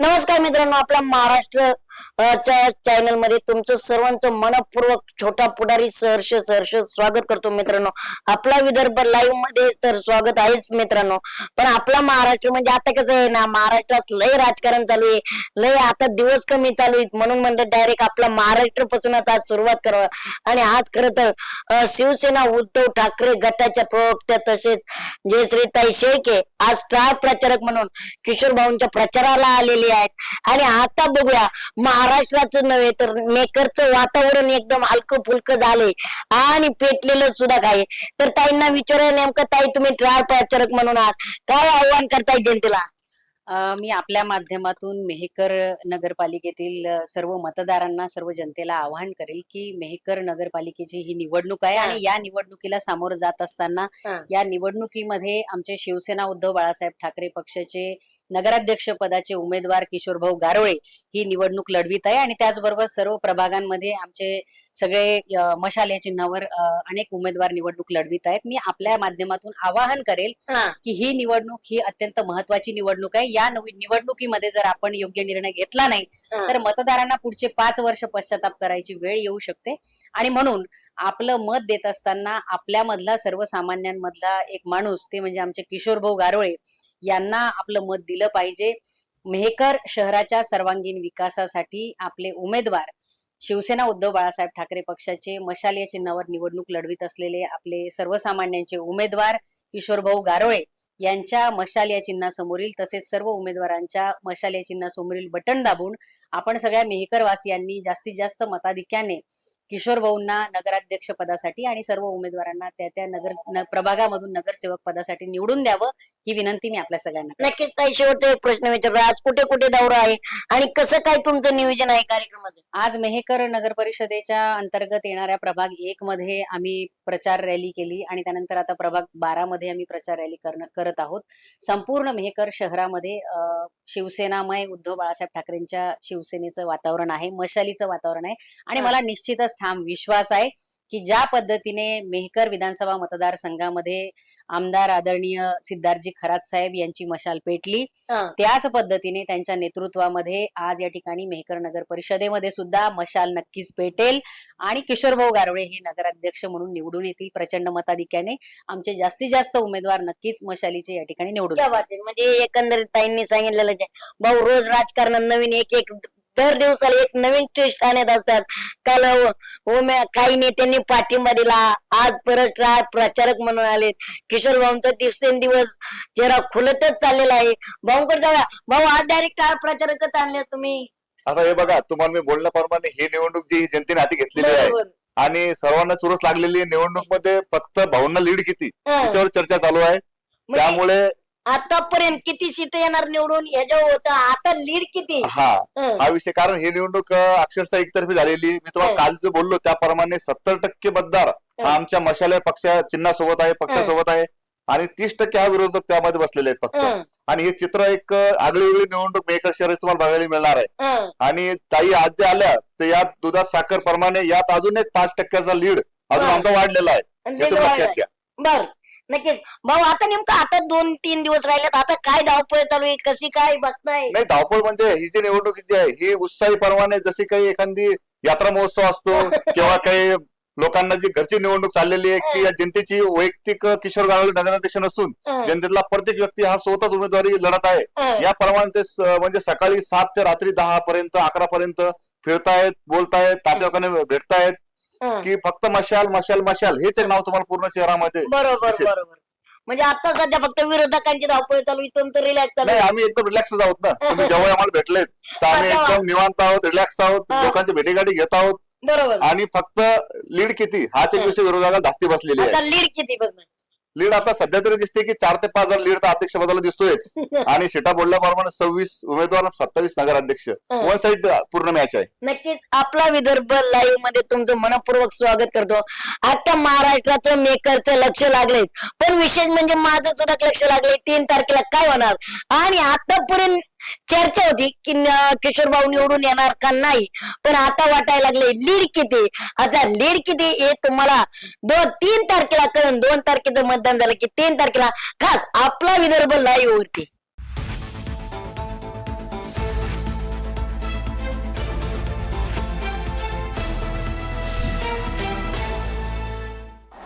नमस्कार मित्रांनो आपला महाराष्ट्र चॅनलमध्ये तुमचं सर्वांचं मनपूर्वक छोटा पुढारी सहर्ष सहर्ष स्वागत करतो मित्रांनो. आपला विदर्भ लाईव्हमध्ये तर स्वागत आहेच मित्रांनो. पण आपला महाराष्ट्र म्हणजे आता कसं आहे ना महाराष्ट्रात लय राजकारण चालू आहे. लय आता दिवस कमी चालू आहेत. म्हणून म्हणतात डायरेक्ट आपला महाराष्ट्र पासूनच आज सुरुवात करावं. आणि आज खरं तर शिवसेना उद्धव ठाकरे गटाच्या प्रवक्त्या तसेच जयश्रीताई शेळके आज स्टार प्रचारक म्हणून किशोर भाऊंच्या प्रचाराला आलेले आहेत. आणि आता बघूया महाराष्ट्राचं नव्हे तर मेकरचं वातावरण एकदम हलकं फुलकं झालंय आणि पेटलेलं सुद्धा काय तर ताईंना विचारूया नेमकं ताई तुम्ही स्टार प्रचारक म्हणून आहात. काय आव्हान करताय जनतेला? मी आपल्या माध्यमातून मेहकर नगरपालिकेतील सर्व मतदारांना सर्व जनतेला आवाहन करेल की मेहकर नगरपालिकेची ही निवडणूक आहे. आणि या निवडणुकीला सामोरं जात असताना. या निवडणुकीमध्ये आमचे शिवसेना उद्धव बाळासाहेब ठाकरे पक्षाचे नगराध्यक्ष पदाचे उमेदवार किशोरभाऊ गारोळे ही निवडणूक लढवित आहे आणि त्याचबरोबर सर्व प्रभागांमध्ये आमचे सगळे मशाल या चिन्हावर अनेक उमेदवार निवडणूक लढवित आहेत मी आपल्या माध्यमातून आवाहन करेल की ही निवडणूक ही अत्यंत महत्वाची निवडणूक आहे या नवी- निवडणुकीमध्ये जर आपण योग्य निर्णय घेतला नाही तर मतदारांना पुढचे पाच वर्ष पश्चाताप करायची वेळ येऊ शकते. आणि म्हणून आपलं मत देत असताना आपल्यामधला सर्वसामान्यांमधला एक माणूस ते म्हणजे आमचे किशोर भाऊ गारोळे यांना आपलं मत दिलं पाहिजे. मेहकर शहराच्या सर्वांगीण विकासासाठी आपले उमेदवार शिवसेना उद्धव बाळासाहेब ठाकरे पक्षाचे मशाल या चिन्हावर निवडणूक लढवित असलेले आपले सर्वसामान्यांचे उमेदवार किशोर भाऊ गारोळे यांच्या मशाल या चिन्हासमोरील तसेच सर्व उमेदवारांच्या मशाल या चिन्हासमोरील बटन दाबून आपण सगळ्या मेहकर वासियांनी जास्तीत जास्त मताधिक्याने किशोर भाऊंना नगराध्यक्ष पदासाठी आणि सर्व उमेदवारांना त्या त्या नगर न- प्रभागामधून नगरसेवक पदासाठी निवडून द्यावं ही विनंती मी आपल्या सगळ्यांना. नक्कीच ताई शेवटचा एक प्रश्न विचारतो आज कुठे कुठे दौरा आहे आणि कसं काय तुमचं नियोजन आहे कार्यक्रमाचं आज मेहकर नगर परिषदेच्या अंतर्गत येणाऱ्या प्रभाग एक मध्ये आम्ही प्रचार रॅली केली आणि त्यानंतर आता प्रभाग बारा मध्ये आम्ही प्रचार रॅली करणं करत आहोत. संपूर्ण मेहकर शहरामध्ये अ, शिवसेनामय उद्धव बाळासाहेब ठाकरेंच्या शिवसेनेचं वातावरण आहे मशालीचं वातावरण आहे. आणि. मला निश्चितच ठाम विश्वास आहे. की ज्या पद्धतीने मेहकर विधानसभा मतदारसंघामध्ये आमदार आदरणीय सिद्धार्थजी खरात साहेब यांची मशाल पेटली त्याच पद्धतीने त्यांच्या नेतृत्वामध्ये आज या ठिकाणी मेहकर नगर परिषदेमध्ये सुद्धा मशाल नक्कीच पेटेल आणि किशोरभाऊ गारोळे हे नगराध्यक्ष म्हणून निवडून येतील प्रचंड मताधिक्याने. आमचे जास्तीत जास्त उमेदवार नक्कीच मशालीचे या ठिकाणी निवडून म्हणजे एकंदरीत ताईंनी सांगितलेलं भाऊ रोज राजकारणात नवीन एक एक दर दिवसाला एक नवीन ट्विस्ट आणत असतात. काल उमे काही नेत्यांनी पाठिंबा दिला. आज परत राज प्रचारक म्हणून आले किशोर भाऊंचा दिवसेंदिवस चेहरा खुलतच चाललेला आहे. भाऊकडे जाऊया. भाऊ आज डायरेक्ट प्रचारकच आणले तुम्ही. आता हे बघा तुम्हाला मी बोलण्याप्रमाणे ही निवडणूक जी जनतेने हाती घेतलेली आहे. आणि सर्वांना चुरस लागलेली निवडणूकमध्ये फक्त भाऊंना लीड किती? हं. त्याच्यावर चर्चा चालू आहे. म्हणजे त्यामुळे आतापर्यंत किती सीट येणार निवडून? ह्याच्यावर होतं. आता लीड किती? हा. हं. हा विषय कारण ही निवडणूक अं, अक्षरशः एकतर्फी झालेली. मी तुम्हाला हं. काल जो बोललो त्याप्रमाणे सत्तर टक्के मतदार हं. हा आमच्या मशाल्या पक्षा चिन्हासोबत आहे पक्षासोबत आहे. आणि तीस टक्के हा विरोधक त्यामध्ये बसलेले आहेत फक्त. आणि हे चित्र एक आगळी वेगळी निवडणूक मेकर शहर तुम्हाला बघायला मिळणार आहे. हं. आणि ताई आज जे आल्या तर यात दुधात साखर प्रमाणे यात अजून एक पाच टक्क्याचा लीड अजून. आमचा वाढलेला आहे. आणि हे तुम्ही लक्षात घ्या. बर. नक्कीच. भाऊ आता नेमकं आता दोन तीन दिवस राहिलेत. आता काय धावपळ चालू आहे? कशी काय बघताय? नाही धावपळ म्हणजे ही जी निवडणूक जी आहे ही उत्साही प्रमाणे जशी काही एखादी यात्रा महोत्सव असतो किंवा काही लोकांना जी घरची निवडणूक चाललेली आहे की या जनतेची वैयक्तिक किशोर गावले नगराध्यक्ष नसून जनतेतला प्रत्येक व्यक्ती हा स्वतःच उमेदवारी लढत आहे. या प्रमाणे ते म्हणजे सकाळी सात ते रात्री दहा पर्यंत अकरा पर्यंत फिरतायत बोलतायत तात्याकाने भेटतायत. की फक्त मशाल मशाल मशाल हेच एक नाव तुम्हाला पूर्ण शहरामध्ये बरोबर दिसेल. बरोबर. म्हणजे आता सध्या फक्त विरोधकांची धावपळ चालू इथून तर रिलॅक्स चालू नाही. आम्ही एकदम रिलॅक्स आहोत ना. तुम्ही जेव्हा आम्हाला भेटलेत तर आम्ही एकदम निवांत आहोत रिलॅक्स आहोत हा. लोकांची भेटीगाठी घेत आहोत. बरोबर. आणि फक्त लीड किती? हाच एक. विषय विरोधाला धास्ती बसलेली आता आहे. लीड किती बघ लीड आता सध्या तरी दिसते की चार ते पाच हजार लीड तर अध्यक्ष पदाला दिसतोयच. आणि सीटा बोलल्याप्रमाणे सव्वीस उमेदवार सत्तावीस नगराध्यक्ष वन साइड पूर्ण मॅच आहे. नक्कीच. आपला विदर्भ लाईव्हमध्ये तुमचं मनपूर्वक स्वागत करतो. आता महाराष्ट्राचं मेकरचं लक्ष लागले पण विशेष म्हणजे माझं सुद्धा लक्ष लागले तीन तारखेला काय होणार? आणि आतापर्यंत चर्चा होती की किशोर भाऊ निवडून येणार का नाही? पण आता वाटायला लागले लीड किती? आता लीड किती हे तुम्हाला दोन तीन तारखेला कळून दोन तारखेचं मतदान झालं की तीन तारखेला खास आपला विदर्भ लाईव्ह वरती.